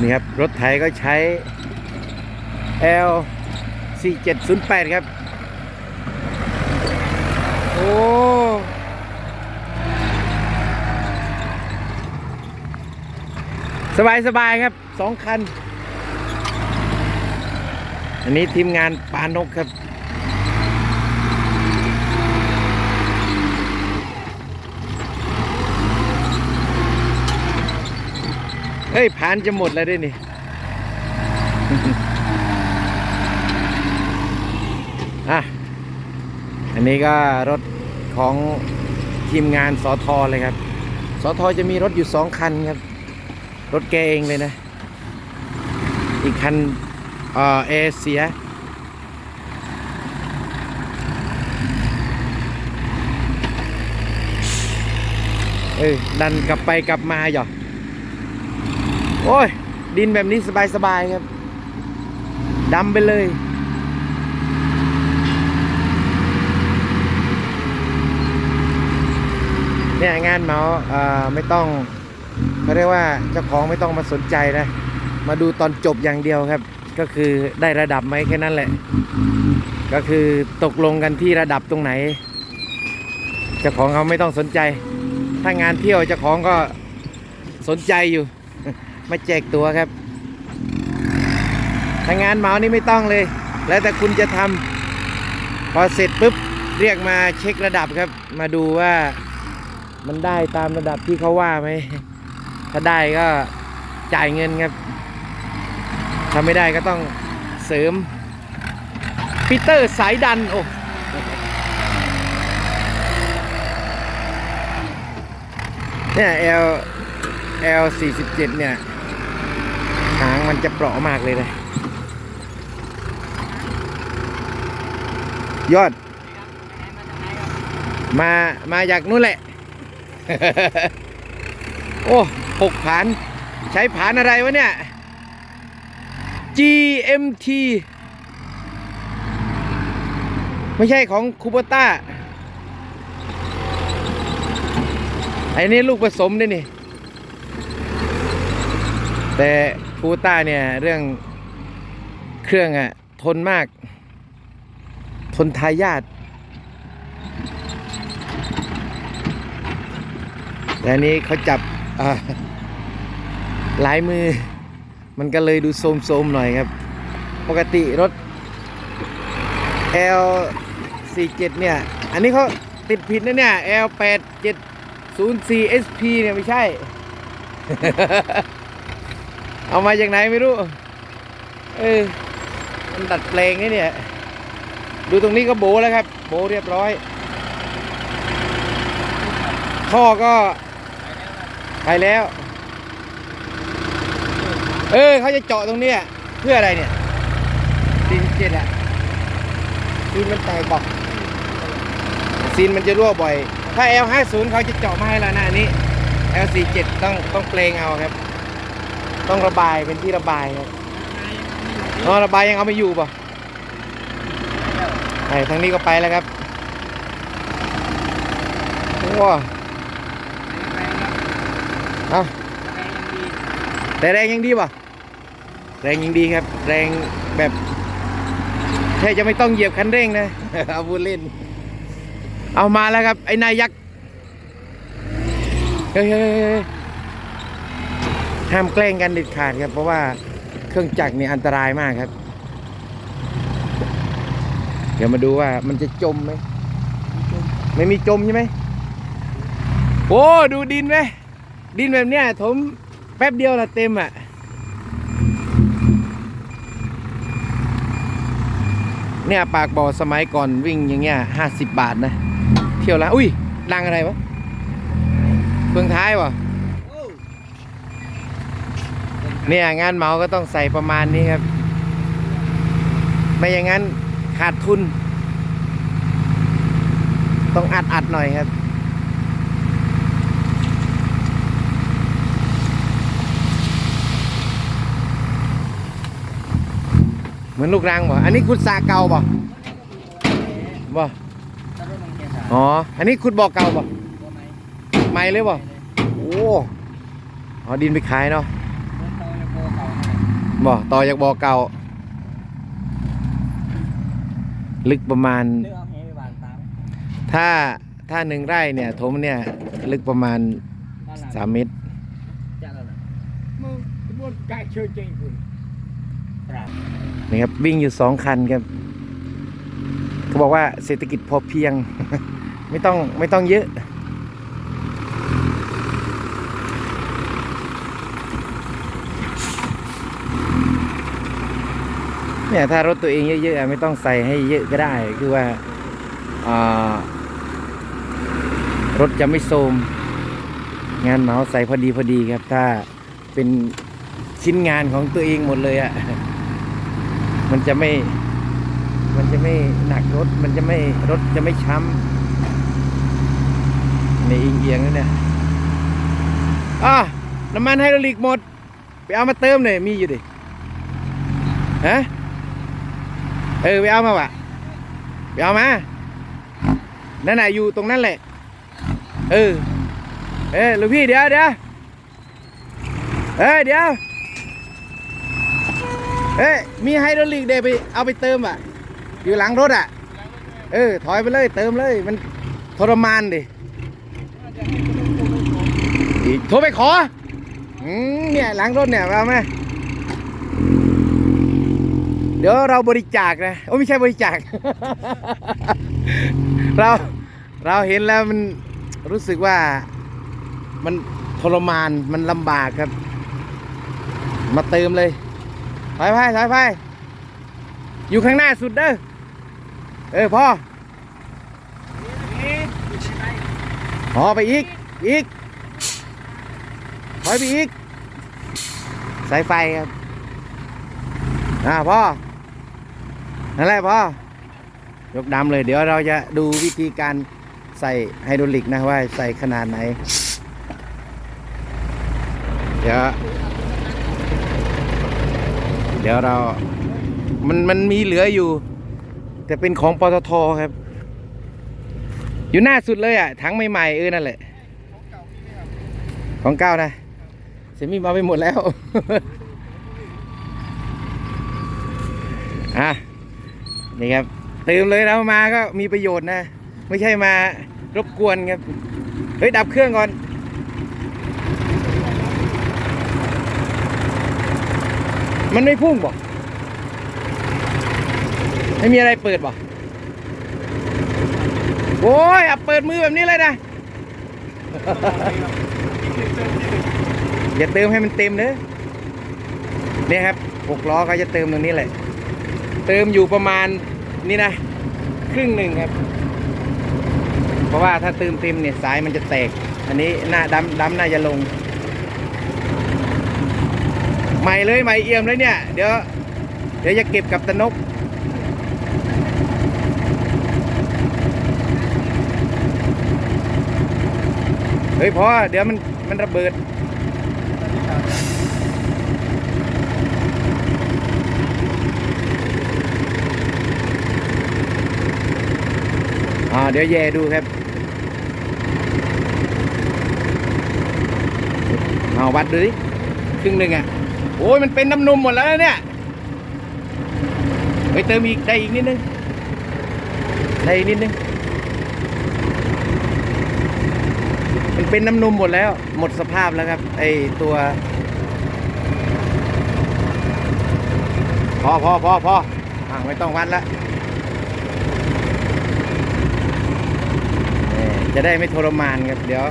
นี่ครับ รถไถก็ใช้ L 4708 ครับ โอ้ สบายสบายครับสองคัน อันนี้ทีมงานปานกครับ ฮ้ยผ่านจะหมดแล้วด้วยนี่อะอันนี้ก็รถของทีมงานสอทอเลยครับสอทอจะมีรถอยู่สองคันครับ รถแกเองเลยนะ อีกคันเออเอเสียเออดันกลับไปกลับมาหยอ โอ้ย ดินแบบนี้สบายๆครับดำไปเลยเนี่ยงานเมาเอ่อไม่ต้องเขาเรียกว่าเจ้าของไม่ต้องมาสนใจนะ มาดูตอนจบอย่างเดียวครับ ก็คือได้ระดับไหมแค่นั้นแหละ ก็คือตกลงกันที่ระดับตรงไหนเจ้าของเขาไม่ต้องสนใจ ถ้างานเที่ยวเจ้าของก็สนใจอยู่ มาแจกตัวครับถ้างานเหมานี่ไม่ต้องเลย แล้วแต่คุณจะทำพอเสร็จปุ๊บเรียกมาเช็คระดับครับ มาดูว่ามันได้ตามระดับที่เขาว่าไหมถ้าได้ก็จ่ายเงินครับถ้าไม่ได้ก็ต้องเสริมปีเตอร์สายดันโอ้เนี่ย L L 47เนี่ย มันจะเปราะมากเลยนะ ยอด มา มาจากนู้นแหละ โอ้หกผาน ใช้ผานอะไรวะเนี่ย GMT ไม่ใช่ของคูโบต้าไอ้นี่ลูกผสมด้วยนี่ แต่ คูต้าเนี่ยเรื่องเครื่องอะทนมาก ทนทายาทแต่อันนี้เขาจับอ่าลายมือ มันก็เลยดูโสมๆหน่อยครับ ปกติรถ L 47 เนี่ย อันนี้เขาติดผิดนะเนี่ย L 8704 SP เนี่ย ไม่ใช่ เอามาจากไหนไม่รู้ เออมันดัดแปลงนี่เนี่ย ดูตรงนี้ก็โบแล้วครับ โบเรียบร้อย ท่อก็ไปแล้ว เออเขาจะเจาะตรงเนี้ยเพื่ออะไรเนี่ยซีนเจ็ดอะซีนมันแตกบอกซีนมันจะรั่วบ่อย ถ้า L50 เขาจะเจาะมาให้แล้วนะอันนี้ L47 ต้องต้องเปลงเอาครับ ต้องระบายเป็นที่ระบายครับอ๋อระบายยังเอาไม่อยู่ป่ะไอ้ทางนี้ก็ไปแล้วครับว้าเอาแต่แรงยังดีป่ะแรงยังดีครับ แรงแบบแค่จะไม่ต้องเหยียบคันเร่งนะเอาพูดเล่น เอามาแล้วครับ ไอ้นายยักษ์เฮ้ยเฮ้ยเฮ้ยเฮ้ย ห้ามแกล้งกันเด็ดขาดครับ เพราะว่าเครื่องจักรนี่อันตรายมากครับ เดี๋ยวมาดูว่ามันจะจมไหมไม่มีจมใช่ไหมโอ้ดูดินไหมดินแบบเนี้ยถมแป๊บเดียวละเต็มอะเนี่ยปากบ่อสมัยก่อนวิ่งอย่างเงี้ยห้าสิบบาทนะ เที่ยวละอุ้ยดังอะไรวะเฟืองท้ายวะ เนี่ยงานเหมาก็ต้องใส่ประมาณนี้ครับ ไม่อย่างนั้นขาดทุน ต้องอัดอัดหน่อยครับเหมือนลูกรังบ่ อันนี้ขุดสาเก่าบ่บ่อ๋อ อันนี้ขุดบ่อเก่าบ่ใหม่เลยบ่ โอ้ อ๋อดินไปขายเนาะ บ่ต่อจากบ่อเก่า ลึกประมาณเลือกเอาแหไปบานตามถ้าถ้าหนึ่งไร่เนี่ยถมเนี่ย ลึกประมาณบ้านหลังสามเมตรจะแล้วนะมึงกระบวนการเชิญจริงคุณปราบนี่ครับ วิ่งอยู่สองคันครับเขาบอกว่าเศรษฐกิจพอเพียง ไม่ต้องไม่ต้องเยอะ เนี่ยถ้ารถตัวเองเยอะๆไม่ต้องใส่ให้เยอะก็ได้คือว่าอ่ารถจะไม่โทมงานเหมาใส่พอดีพอดีครับ ถ้าเป็นชิ้นงานของตัวเองหมดเลยอะมันจะไม่ มันจะไม่หนักรถ มันจะไม่รถจะไม่ช้ำในอิงเอียงนั่เนี่ยอะน้ำมันไฮดรอลิกหมด ไปเอามาเติมหน่อยมีอยู่ดิฮะ เออไปเอามาวะไปเอามา นั่นน่ะอยู่ตรงนั้นแหละ เออ เออลูกพี่เดี๋ยวเดี๋ยวเอ้ยเดี๋ยว เอ้ยมีไฮดรอลิกเดยวไปเอาไปเติมอะ อยู่หลังรถอะ เออ ถอยไปเลยเติมเลย มันทรมานดิโทรไปขอ อืมเนี่ยหลังรถเนี่ยเอาไหม เดี๋ยวเราบริจาคนะโอ้ไม่ใช่บริจาค เราเราเห็นแล้วมันรู้สึกว่ามันทรมานมันลำบากครับ มาเติมเลยถอยไปถอยไปอยู่ข้างหน้าสุดเด้อเออพ่อพอไปอีกอีกถอยไปอีกสายไฟครับอ่าพ่อ นั่นแหละพ่อยกดำเลยเดี๋ยวเราจะดูวิธีการใส่ไฮดรอลิกนะว่าใส่ขนาดไหน เดี๋ยว เดี๋ยวเรา มันมันมีเหลืออยู่ แต่เป็นของปตทครับ อยู่หน้าสุดเลยอะถังใหม่ๆเออนั่นแหละ ของเก่านะเซมี่มาไปหมดแล้ว อะ นี่ครับเติมเลยแล้วมาก็มีประโยชน์นะ ไม่ใช่มารบกวนครับ เฮ้ย ดับเครื่องก่อนมันไม่พุ่งบอกไม่มีอะไรเปิดบ่โอ้ยอะเปิดมือแบบนี้เลยนะอย่าเติมให้มันเต็มเนอเนี่ยครับหกล้อเขาจะเติมตรงนี้แหละ เติมอยู่ประมาณนี่นะ ครึ่งหนึ่งครับ เพราะว่าถ้าเติมเต็มเนี่ยสายมันจะแตก อันนี้หน้าดำดำน่าจะลง ใหม่เลยใหม่เอี่ยมเลยเนี่ย เดี๋ยวเดี๋ยวจะเก็บกับตะนกเฮ้ยพอเดี๋ยวมันมันระเบิด อ่าเดี๋ยวแย่ดูครับเอาวัดดูดิครึ่งหนึ่งอะ โอ้ยมันเป็นน้ำนมหมดแล้วเนี่ยไปเติมอีกได้อีกนิดนึงได้อีกนิดนึงมันเป็นน้ำนมหมดแล้ว หมดสภาพแล้วครับ ไอตัว พอพอพอพออะไม่ต้องวัดและ จะได้ไม่ทรมานครับเดี๋ยว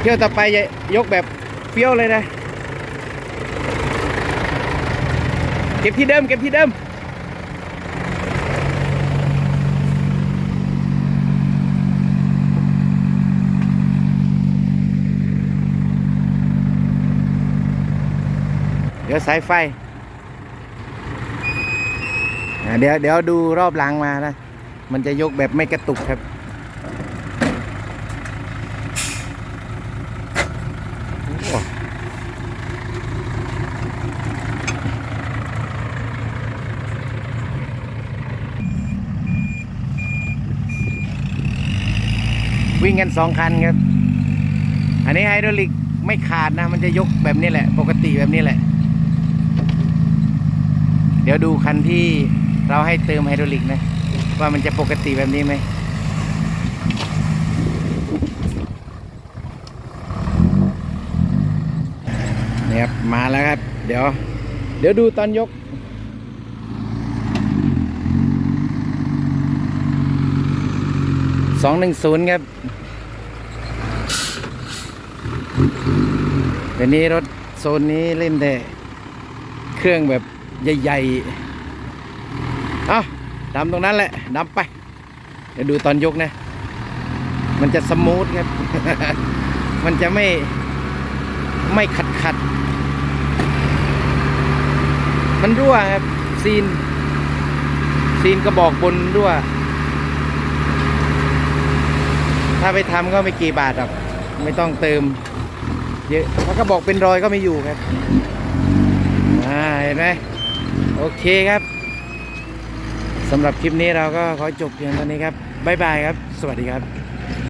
เที่ยวต่อไปจะยกแบบเฟี้ยวเลยนะเก็บที่เดิมเก็บที่เดิมเดี๋ยวสายไฟอะเดี๋ยวเดี๋ยวดูรอบหลังมานะ มันจะยกแบบไม่กระตุกครับ วิ่งกันสองคันครับ อันนี้ไฮดรอลิกไม่ขาดนะ มันจะยกแบบนี้แหละ ปกติแบบนี้แหละ เดี๋ยวดูคันที่เราให้เติมไฮดรอลิกนะ ว่ามันจะปกติแบบนี้ไหมนี่ครับมาแล้วครับ เดี๋ยว เดี๋ยวดูตอนยกสองหนึ่งศูนย์ครับ เดี๋ยวนี้รถโซนนี้เล่นแต่เครื่องแบบใหญ่ๆเอาดำตรงนั้นแหละดำไป เดี๋ยวดูตอนยกนะ มันจะสมูทครับ มันจะไม่ไม่ขัดขัด มันรั่วครับ ซีน ซีนกระบอกบนรั่ว ถ้าไปทำก็ไม่กี่บาทหรอก ไม่ต้องเติม เยอะถ้าก็บอกเป็นรอยก็ไม่อยู่ครับอ่าเห็นไหมโอเคครับสำหรับคลิปนี้เราก็ขอจบเพียงเท่านี้ครับบ๊ายบายครับ สวัสดีครับ